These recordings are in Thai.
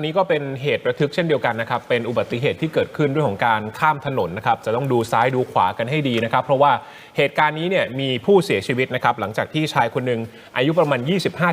นนี้ก็เป็นเหตุระทึกเช่นเดียวกันนะครับ เป็นอุบัติเหตุที่เกิดขึ้นด้วยของการข้ามถนนนะครับ จะต้องดูซ้ายดูขวากันให้ดีนะครับ เพราะว่าเหตุการณ์นี้เนี่ยมีผู้เสียชีวิตนะครับ หลังจากที่ชายคนหนึ่งอายุประมาณ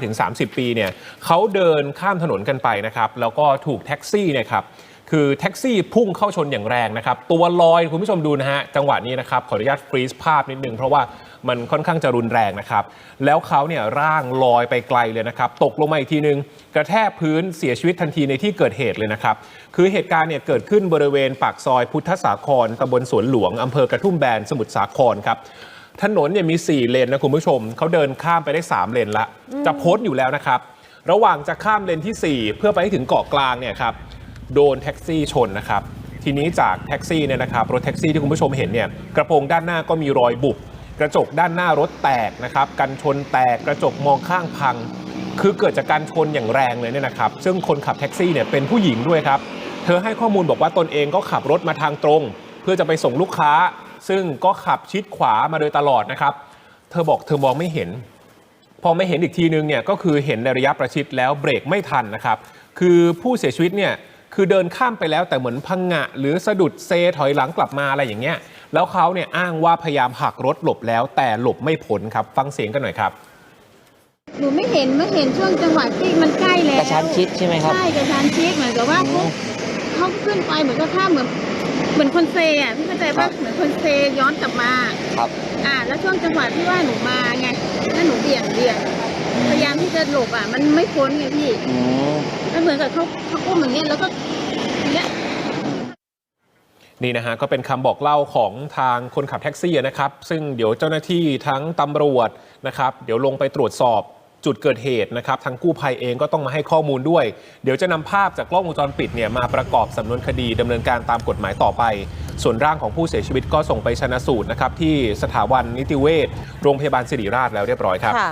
25-30 ปีเนี่ยเขาเดินข้ามถนนกันไปนะครับ แล้วก็ถูกแท็กซี่เนี่ยครับ คือแท็กซี่พุ่งเข้าชนอย่างแรงนะครับ ตัวลอยคุณผู้ชมดูนะฮะ จังหวะนี้นะครับ ขออนุญาตฟรีซภาพนิดนึง เพราะว่ามันค่อนข้างจะรุนแรงนะครับ แล้วเขาเนี่ยร่างลอยไปไกลเลยนะครับ ตกลงมาอีกทีนึง กระแทกพื้นเสียชีวิตทันทีในที่เกิดเหตุเลยนะครับ คือเหตุการณ์เนี่ยเกิดขึ้นบริเวณปากซอยพุทธสาครตำบลสวนหลวงอำเภอกระทุ่มแบนสมุทรสาครครับถนนเนี่ยมี 4 เลนนะคุณผู้ชม เขาเดินข้ามไปได้ 3 เลนละ จะพ้นอยู่แล้วนะครับ ระหว่างจะข้ามเลนที่ 4 เพื่อไปถึงเกาะกลางเนี่ยครับ โดนแท็กซี่ชนนะครับ ทีนี้จากแท็กซี่เนี่ยนะครับรถแท็กซี่ที่คุณผู้ชมเห็นเนี่ยกระโปรงด้านหน้าก็มีรอยบุบกระจกด้านหน้ารถแตกนะครับกันชนแตกกระจกมองข้างพัง คือเกิดจากการชนอย่างแรงเลยเนี่ยนะครับ ซึ่งคนขับแท็กซี่เนี่ยเป็นผู้หญิงด้วยครับ เธอให้ข้อมูลบอกว่าตนเองก็ขับรถมาทางตรง เพื่อจะไปส่งลูกค้า ซึ่งก็ขับชิดขวามาโดยตลอดนะครับ เธอบอกเธอมองไม่เห็น พอไม่เห็นอีกทีนึงเนี่ยก็คือเห็นในระยะประชิดแล้วเบรกไม่ทันนะครับ คือผู้เสียชีวิตเนี่ย คือเดินข้ามไปแล้วแต่เหมือนพังงะ หรือสะดุดเซถอยหลังกลับมาอะไรอย่างเงี้ยแล้วเขาเนี่ยอ้างว่าพยายามหักรถหลบแล้ว แต่หลบไม่พ้นครับ ฟังเสียงกันหน่อยครับหนูไม่เห็นไม่เห็นช่วงจังหวะที่มันใกล้แล้วกระชั้นชิดใช่ไหมครับใช่กระชั้นชิดเหมือนกับว่าอืมเขาเขาขึ้นไปเหมือนกับข้ามเหมือนเหมือนคนเซอะพี่เข้าใจครัปะบเหมือนคนเซย้อนกลับมาครับ อ่า แล้วช่วงจังหวะที่ว่าหนูมาไงแล้วหนูเบี่ยงเบี่ยงพยายามที่ จะหลบอะ มันไม่พ้นไงพี่อืมมันเหมือนกับเขาเขาอุ้มอย่างเงี้ยแล้วก็อย่างเงี้ย นี่นะฮะก็เป็นคำบอกเล่าของทางคนขับแท็กซี่นะครับ ซึ่งเดี๋ยวเจ้าหน้าที่ทั้งตำรวจนะครับ เดี๋ยวลงไปตรวจสอบจุดเกิดเหตุนะครับทางกู้ภัยเองก็ต้องมาให้ข้อมูลด้วย เดี๋ยวจะนำภาพจากกล้องวงจรปิดเนี่ยมาประกอบสำนวนคดีดำเนินการตามกฎหมายต่อไป ส่วนร่างของผู้เสียชีวิตก็ส่งไปชนะสูตรนะครับที่สถาบันนิติเวชโรงพยาบาลศิริราชแล้วเรียบร้อยครับ ค่ะ